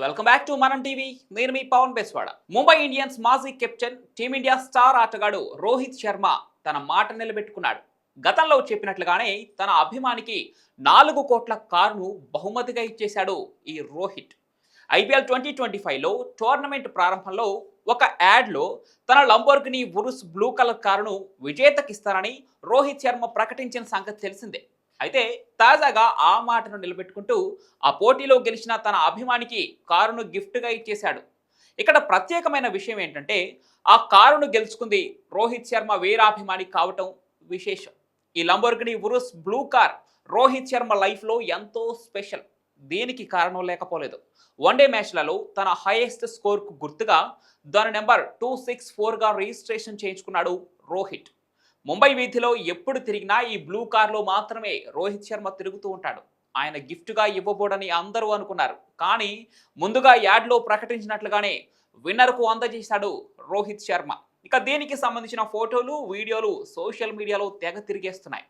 Welcome back to Manam TV నేను మీ Pawan Beswada. Mumbai Indians మాజీ కెప్టెన్ టీమిండియా స్టార్ ఆటగాడు రోహిత్ శర్మ తన మాట నిలబెట్టుకున్నాడు. గతంలో చెప్పినట్లుగానే తన అభిమానికి నాలుగు కోట్ల కారును బహుమతిగా ఇచ్చేశాడు ఈ రోహిత్. ఐపీఎల్ ట్వంటీ ట్వంటీ ఫైవ్లో టోర్నమెంట్ ప్రారంభంలో ఒక యాడ్లో తన లంబోర్గిని ఉరుస్ బ్లూ కలర్ కారును విజేతకిస్తానని రోహిత్ శర్మ ప్రకటించిన సంగతి తెలిసిందే. అయితే తాజాగా ఆ మాటను నిలబెట్టుకుంటూ ఆ పోటీలో గెలిచిన తన అభిమానికి కారును గిఫ్ట్గా ఇచ్చేశాడు. ఇక్కడ ప్రత్యేకమైన విషయం ఏంటంటే ఆ కారును గెలుచుకుంది రోహిత్ శర్మ వీరాభిమాని కావటం విశేషం. ఈ Lamborghini Urus blue car Rohit Sharma లైఫ్లో ఎంతో స్పెషల్. దీనికి కారణం లేకపోలేదు. వన్డే మ్యాచ్లలో తన హైయెస్ట్ స్కోర్కు గుర్తుగా దాని నెంబర్ టూ సిక్స్ ఫోర్గా రిజిస్ట్రేషన్ చేయించుకున్నాడు రోహిత్. ముంబై వీధిలో ఎప్పుడు తిరిగినా ఈ బ్లూ కార్లో మాత్రమే రోహిత్ శర్మ తిరుగుతూ ఉంటాడు. ఆయన గిఫ్ట్గా ఇవ్వబోడని అందరూ అనుకున్నారు. కానీ ముందుగా యాడ్లో ప్రకటించినట్లుగానే విన్నర్కు అందజేశాడు రోహిత్ శర్మ. ఇక దీనికి సంబంధించిన ఫోటోలు వీడియోలు సోషల్ మీడియాలో తెగ తిరిగేస్తున్నాయి.